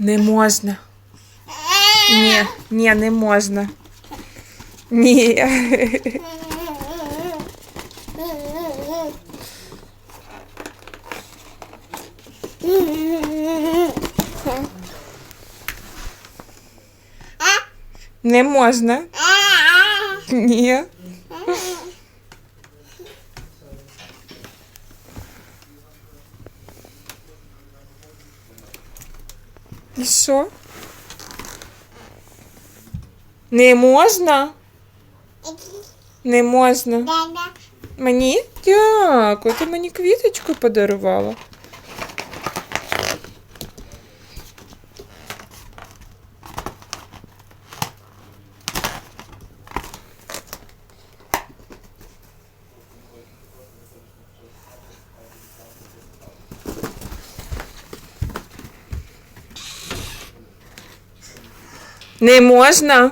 Не можна. Ні, ні, не можна. Ні. Не можна. Ні. І що? Не можна? Не можна. Мені? Дякую, ти мені квіточку подарувала. Не можна?